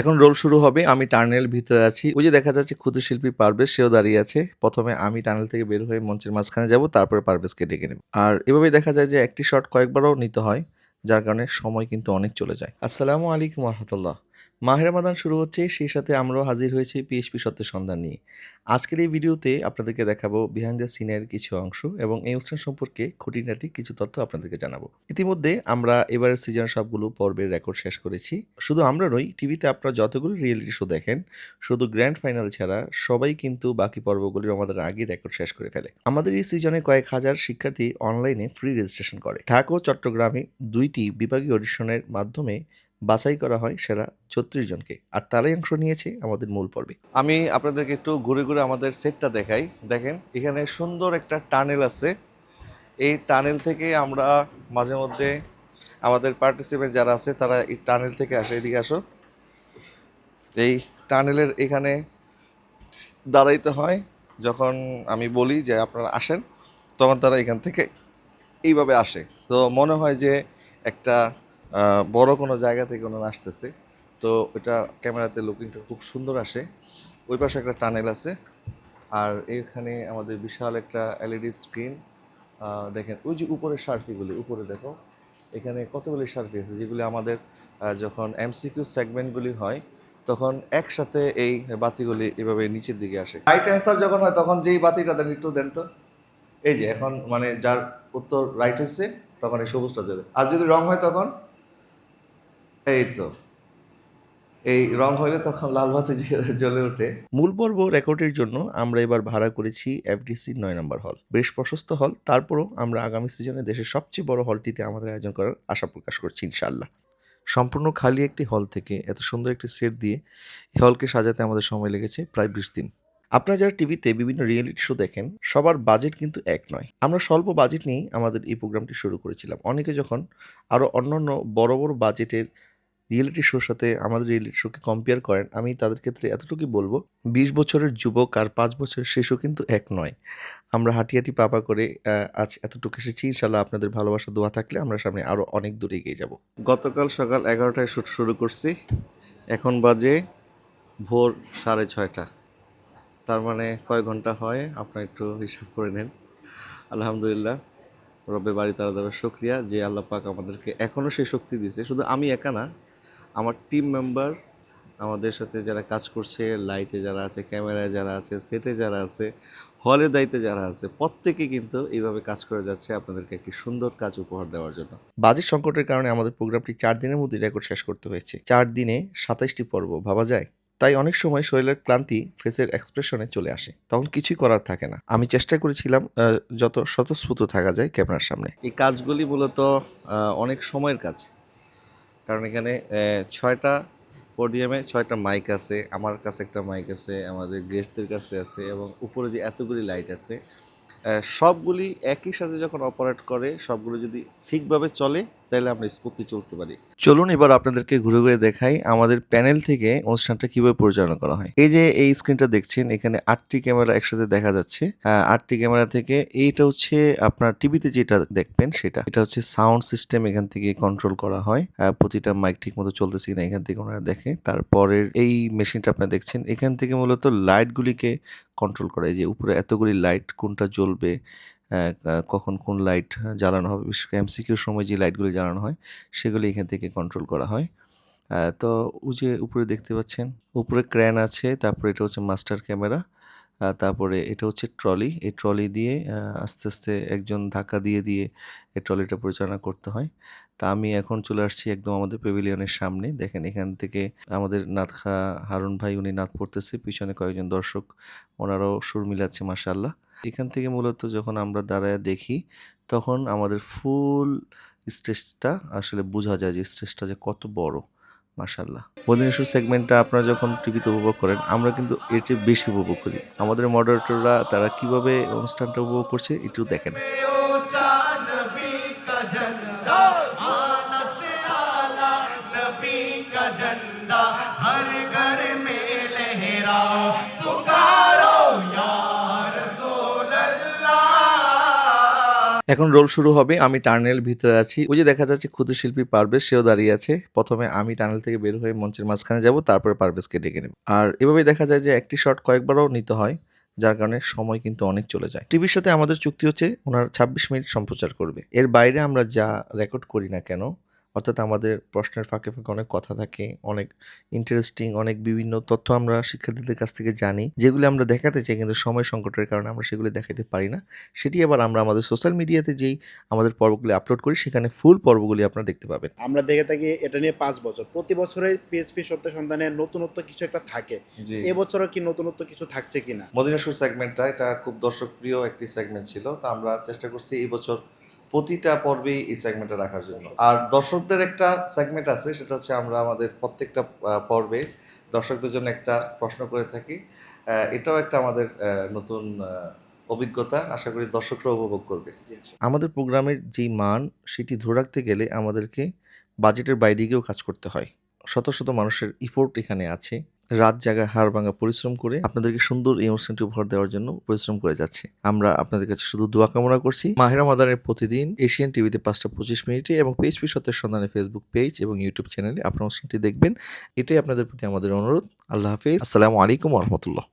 এখন রোল শুরু হবে, আমি টার্নেল ভিতরে আছি। ওই যে দেখা যাচ্ছে ক্ষুদ্র শিল্পী পারভেজ, সেও দাঁড়িয়ে আছে। প্রথমে আমি টার্নেল থেকে বের হয়ে মঞ্চের মাঝখানে যাব, তারপরে পারভেজকে ডেকে নেব। আর এভাবে দেখা যায় যে একটি শট কয়েকবারও নিতে হয়, যার কারণে সময় কিন্তু অনেক চলে যায়। আসসালামু আলাইকুম রহমতুল্লাহ। মাহের মাদান শুরু হচ্ছে, সেই সাথে আমরাও হাজির হয়েছি পিএসপি সত্যের সন্ধান নিয়ে। আজকের এই ভিডিওতে আপনাদেরকে দেখাবো বিহাইন্ড দ্য সিনের কিছু অংশ এবং এই অনুষ্ঠান সম্পর্কে খুঁটিনাটি কিছু তথ্য আপনাদেরকে জানাব। ইতিমধ্যে আমরা এবারের সিজন সবগুলো পর্বের রেকর্ড শেষ করেছি। শুধু আমরা নই টিভিতে আপনারা যতগুলো রিয়েলিটি শো দেখেন, শুধু গ্র্যান্ড ফাইনাল ছাড়া সবাই কিন্তু বাকি পর্বগুলির আমাদের আগে রেকর্ড শেষ করে ফেলে। আমাদের এই সিজনে কয়েক হাজার শিক্ষার্থী অনলাইনে ফ্রি রেজিস্ট্রেশন করে। ঢাকা ও চট্টগ্রামে দুইটি বিভাগীয় অডিশনের মাধ্যমে বাছাই করা হয় সেরা ছত্রিশ জনকে। আর তারাই অংশ নিয়েছে আমাদের মূল পর্বে। আমি আপনাদেরকে একটু ঘুরে ঘুরে আমাদের সেটটা দেখাই। দেখেন, এখানে সুন্দর একটা টানেল আছে। এই টানেল থেকে আমরা মাঝে মধ্যে আমাদের পার্টিসিপেন্ট যারা আছে, তারা এই টানেল থেকে আসে। এদিকে আসো। এই টানেলের এখানে দাঁড়াইতে হয়। যখন আমি বলি যে আপনারা আসেন, তখন তারা এখান থেকে এইভাবে আসে। তো মনে হয় যে একটা বড় কোনো জায়গা থেকে ওনারা আসতেছে। তো এটা ক্যামেরাতে লুকিংটা খুব সুন্দর আসে। ওই পাশে একটা টানেল আছে। আর এখানে আমাদের বিশাল একটা এলইডি স্ক্রিন দেখেন, ওই যে উপরে সার্ফিগুলি, উপরে দেখো, এখানে কতগুলি সার্ফি আছে, যেগুলি আমাদের যখন এমসিকিউ সেগমেন্টগুলি হয়, তখন একসাথে এই বাতিগুলি এভাবে নিচের দিকে আসে। রাইট অ্যান্সার যখন হয়, তখন যেই বাতিটা দেন, একটু দেন তো। এই যে, এখন মানে যার উত্তর রাইট হয়েছে তখন এই সবুজটা জ্বলে আর যদি রং হয় তখন? এই তো। এই রং হইলে তখন লাল বাতি জ্বলে- ওঠে। মূল পর্ব রেকর্ডের জন্য আমরা এবার ভাড়া করেছি এফডিসি নয় নম্বর হল। বেশ প্রশস্ত হল, তারপরও আমরা আগামী সিজনে দেশের সবচেয়ে বড় হলটিতে আমাদের আয়োজন করার আশা প্রকাশ করছি ইনশাল্লাহ সম্পূর্ণ খালি একটি হল থেকে এত সুন্দর একটি সেট দিয়ে এই হলকে সাজাতে আমাদের সময় লেগেছে প্রায় বিশ দিন। আপনারা যারা টিভিতে বিভিন্ন রিয়েলিটি শো দেখেন, সবার বাজেট কিন্তু এক নয়। আমরা স্বল্প বাজেট নিয়েই আমাদের এই প্রোগ্রামটি শুরু করেছিলাম। অনেকে যখন আরও অন্যান্য বড় বড় বাজেটের রিয়েলিটি শোর সাথে আমাদের রিয়েলিটি শোকে কম্পেয়ার করেন, আমি তাদের ক্ষেত্রে এতটুকুই বলব, বিশ বছরের যুবক আর পাঁচ বছরের শিশু কিন্তু এক নয়। আমরা হাঁটি হাঁটি পাপা করে আজ এতটুকু এসেছি, ইনশাল্লাহ আপনাদের ভালোবাসা, দোয়া থাকলে আমরা সামনে আরও অনেক দূরে এগিয়ে যাব। গতকাল সকাল এগারোটায় শ্যুট শুরু করছি, এখন বাজে ভোর সাড়ে ছয়টা। তার মানে কয় ঘণ্টা হয়, আপনার একটু হিসাব করে নেন। আলহামদুলিল্লাহ রব্বে বাড়ি তারা দ্বারা শুক্রিয়া, যে আল্লাহ পাক আমাদেরকে এখনও সেই শক্তি দিয়েছে। শুধু আমি একা না আমার টিম মেম্বার আমাদের সাথে যারা কাজ করছে লাইটে যারা আছে ক্যামেরায় যারা আছে সেটে যারা আছে হলের দায়িত্বে যারা আছে, প্রত্যেকে কিন্তু এইভাবে কাজ করে যাচ্ছে আপনাদেরকে একটি সুন্দর কাজ উপহার দেওয়ার জন্য। বাজেট সংকটের কারণে আমাদের প্রোগ্রামটি চার দিনের মধ্যে রেকর্ড শেষ করতে হয়েছে। চার দিনে সাতাইশটি পর্ব, ভাবা যায়? তাই অনেক সময় শরীরের ক্লান্তি ফেসের এক্সপ্রেশনে চলে আসে। তখন কিছুই করার থাকে না। আমি চেষ্টা করেছিলাম যত স্বতঃস্ফূর্ত থাকা যায় ক্যামেরার সামনে। এই কাজগুলি মূলত অনেক সময়ের কাজ। কারণ এখানে ছয়টা পোডিয়ামে ছয়টা মাইক আছে, আমার কাছে একটা মাইক আছে, আমাদের গেস্টদের কাছে আছে এবং উপরে যে এতগুলি লাইট আছে সবগুলি একই সাথে যখন অপারেট করে, সবগুলো যদি ঠিকভাবে চলে, তাহলে আমরা স্মুথলি চলতে পারি। চলুন এবার আপনাদেরকে ঘুরে ঘুরে দেখাই আমাদের প্যানেল থেকে অনুষ্ঠানটা কীভাবে পরিচালনা করা হয়। এই যে এই স্ক্রিনটা দেখছেন, এখানে আটটি ক্যামেরা একসাথে দেখা যাচ্ছে। আটটি ক্যামেরা থেকে এইটা হচ্ছে আপনার টিভিতে যেটা দেখবেন সেটা। এটা হচ্ছে সাউন্ড সিস্টেম এখান থেকে কন্ট্রোল করা হয়। প্রতিটা মাইক ঠিক মতো চলতেছে কিনা এখান থেকে ওনারা দেখে। তারপরের এই মেশিনটা আপনারা দেখছেন, এখান থেকে মূলত লাইটগুলিকে কন্ট্রোল করে এই যে উপরে এতগুলি লাইট কোনটা জ্বলবে কখন কোন লাইট জ্বালানো হবে, বিশেষ করে এমসিকিউর সময় যে লাইটগুলি জ্বালানো হয়, সেগুলি এখান থেকে কন্ট্রোল করা হয়। তো ওই যে উপরে দেখতে পাচ্ছেন, উপরে ক্র্যান আছে, তারপরে এটা হচ্ছে মাস্টার ক্যামেরা তারপরে এটা হচ্ছে ট্রলি এই ট্রলি দিয়ে আস্তে আস্তে একজন ধাক্কা দিয়ে দিয়ে এই ট্রলিটা পরিচালনা করতে হয়। তা আমি এখন চলে আসছি একদম আমাদের পেভিলিয়নের সামনে। দেখেন এখান থেকে আমাদের নাথ খা হারুন ভাই, উনি নাথ পড়তেছে, পিছনে কয়েকজন দর্শক, ওনারাও সুর মিলাচ্ছে মাসাল্লাহ এখান থেকে মূলত যখন আমরা দাঁড়ায় দেখি তখন আমাদের ফুল স্টেজটা আসলে বোঝা যায় যে স্টেজটা যে কত বড় মাশাল্লাহ বদিনেশ্বর সেগমেন্টটা আপনারা যখন টিভিতে উপভোগ করেন আমরা কিন্তু এর চেয়ে বেশি উপভোগ করি আমাদের মডারেটররা তারা কিভাবে অনুষ্ঠানটা উপভোগ করছে একটু দেখেন ऊंचा नबी का झंडा आला से आला नबी का झंडा हर घर में এখন রোল শুরু হবে, আমি টার্নেল ভিতরে আছি। ওই যে দেখা যাচ্ছে ক্ষুদ্র শিল্পী পারভেজ, সেও দাঁড়িয়ে আছে। প্রথমে আমি টানেল থেকে বের হয়ে মঞ্চের মাঝখানে যাব, তারপরে পারভেজকে ডেকে নেব। আর এভাবে দেখা যায় যে একটি শট কয়েকবারও নিতে হয়, যার কারণে সময় কিন্তু অনেক চলে যায়। টিভির সাথে আমাদের চুক্তি হচ্ছে, ওনার ছাব্বিশ মিনিট সম্প্রচার করবে। এর বাইরে আমরা যা রেকর্ড করি না কেন অর্থাৎ আমাদের প্রশ্নের ফাঁকে ফাঁকে অনেক কথা থাকে অনেক ইন্টারেস্টিং অনেক বিভিন্ন তথ্য আমরা শিক্ষার্থীদের কাছ থেকে জানি যেগুলি আমরা দেখাতে চাই কিন্তু সময় সংকটের কারণে আমরা সেগুলি দেখাতে পারি না। সেটি আবার আমরা আমাদের সোশ্যাল মিডিয়াতে যেই আমাদের পর্বগুলি আপলোড করি সেখানে ফুল পর্বগুলি আপনারা দেখতে পাবেন। আমরা দেখে থাকি এটা নিয়ে পাঁচ বছর। প্রতি বছরে পিএইচপি সত্য সন্ধানের নতুনত্ব কিছু একটা থাকে। এবছরও কি নতুনত্ব কিছু থাকছে কিনা? মদিনাসুর সেগমেন্টটা এটা খুব দর্শক প্রিয় একটি সেগমেন্ট ছিল। তো আমরা চেষ্টা করছি এই বছর প্রতিটা পর্বেই এই সেগমেন্টটা রাখার জন্য। আর দর্শকদের একটা সেগমেন্ট আছে সেটা হচ্ছে আমরা আমাদের প্রত্যেকটা পর্বে দর্শকদের জন্য একটা প্রশ্ন করে থাকি। এটাও একটা আমাদের নতুন অভিজ্ঞতা। আশা করি দর্শকরা উপভোগ করবে। আমাদের প্রোগ্রামের যেই মান সেটি ধরে রাখতে গেলে আমাদেরকে বাজেটের বাইরে গিয়েও কাজ করতে হয়। শত শত মানুষের ইফোর্ট এখানে আছে। রাত জায়গায় হাড় ভাঙা পরিশ্রম করে আপনাদেরকে সুন্দর এই অনুষ্ঠানটি উপহার দেওয়ার জন্য পরিশ্রম করে যাচ্ছে। আমরা আপনাদের কাছে শুধু দোয়া কামনা করছি। মাহেরা মাদানের প্রতিদিন এশিয়ান টিভিতে পাঁচটা পঁচিশ মিনিটে এবং পেজপি সত্যের সন্ধানে ফেসবুক পেজ এবং ইউটিউব চ্যানেলে আপনার অনুষ্ঠানটি দেখবেন। এটাই আপনাদের প্রতি আমাদের অনুরোধ। আল্লাহ হাফিজ। আসসালামু আলাইকুম রহমতুল্লাহ।